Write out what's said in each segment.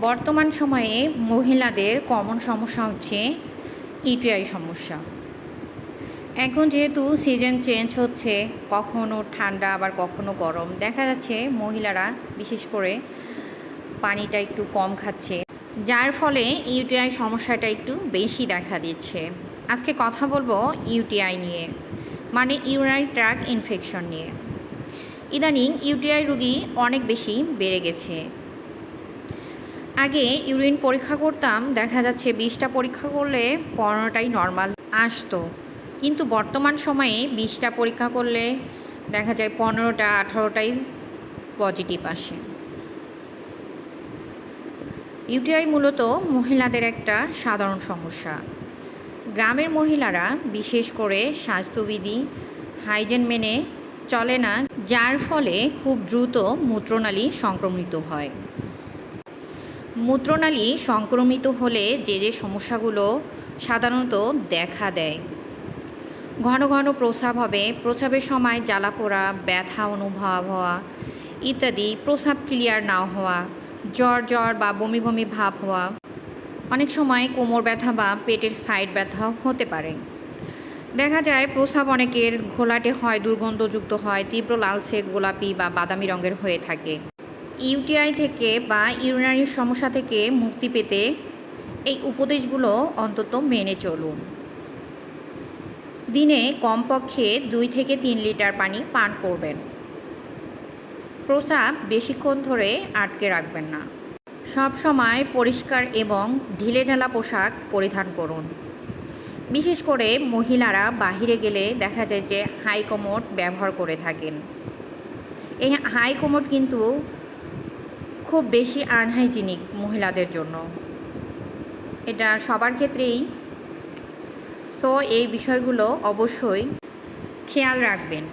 বর্তমান সময়ে মহিলাদের কমন সমস্যা হচ্ছে ইউটিআই সমস্যা। এখন যেহেতু সিজন চেঞ্জ হচ্ছে, কখনো ঠান্ডা, আবার কখনো গরম, দেখা যাচ্ছে মহিলারা বিশেষ করে পানিটা একটু কম খাচ্ছে, যার ফলে ইউটিআই সমস্যাটা একটু বেশি দেখা দিচ্ছে। আজকে কথা বলব ইউটিআই নিয়ে মানে ইউরাইন ট্র্যাক ইনফেকশন নিয়ে। ইদানিং ইউটিআই রুগী অনেক বেশি বেড়ে গেছে। আগে ইউরিন পরীক্ষা করতাম, দেখা যাচ্ছে বিশটা পরীক্ষা করলে পনেরোটাই নর্মাল আসতো। কিন্তু বর্তমান সময়ে বিশটা পরীক্ষা করলে দেখা যায় পনেরোটা, আঠারোটাই পজিটিভ আসে। ইউটিআই মূলত মহিলাদের একটা সাধারণ সমস্যা। গ্রামের মহিলারা, বিশেষ করে স্বাস্থ্যবিধি, হাইজেন মেনে চলে না, যার ফলে খুব দ্রুত মূত্রনালী সংক্রমিত হয়। মূত্রনালী সংক্রমিত হলে যে যে সমস্যাগুলো সাধারণত দেখা দেয়। ঘন ঘন প্রস্রাব হবে, প্রস্রাবের সময় জ্বালা পোড়া, ব্যথা অনুভব হওয়া ইত্যাদি প্রস্রাব ক্লিয়ার না হওয়া, জ্বর জ্বর বা বমি বমি ভাব হওয়া। অনেক সময় কোমর ব্যথা বা পেটের সাইড ব্যথা হতে পারে। দেখা যায় প্রস্রাব অনেকের ঘোলাটে হয়, দুর্গন্ধযুক্ত হয়, তীব্র লালচে গোলাপি বা বাদামি রঙের হয়ে থাকে। ইউটিআই থেকে বা ইউরিনারির সমস্যা থেকে মুক্তি পেতে এই উপদেশগুলো অন্তত মেনে চলুন। দিনে কমপক্ষে দুই থেকে তিন লিটার পানি পান করবেন। প্রস্রাব বেশিক্ষণ ধরে আটকে রাখবেন না। সব সময় পরিষ্কার এবং ঢিলে ঢালা পোশাক পরিধান করুন। বিশেষ করে মহিলারা বাহিরে গেলে দেখা যায় যে হাই কোমোট ব্যবহার করে থাকেন। এই হাই কোমোট কিন্তু খুব বেশি আনহাইজিনিক মহিলাদের জন্য। এটা সবার ক্ষেত্রেই। সো এই বিষয়গুলো অবশ্যই খেয়াল রাখবেন।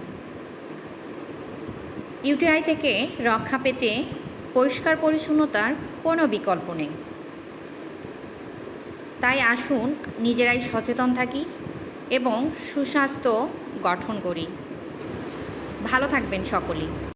ইউটিআই থেকে রক্ষা পেতে পরিষ্কার পরিচ্ছন্নতার কোনো বিকল্প নেই। তাই আসুন, নিজেরাই সচেতন থাকি এবং সুস্বাস্থ্য গঠন করি। ভালো থাকবেন সকলেই।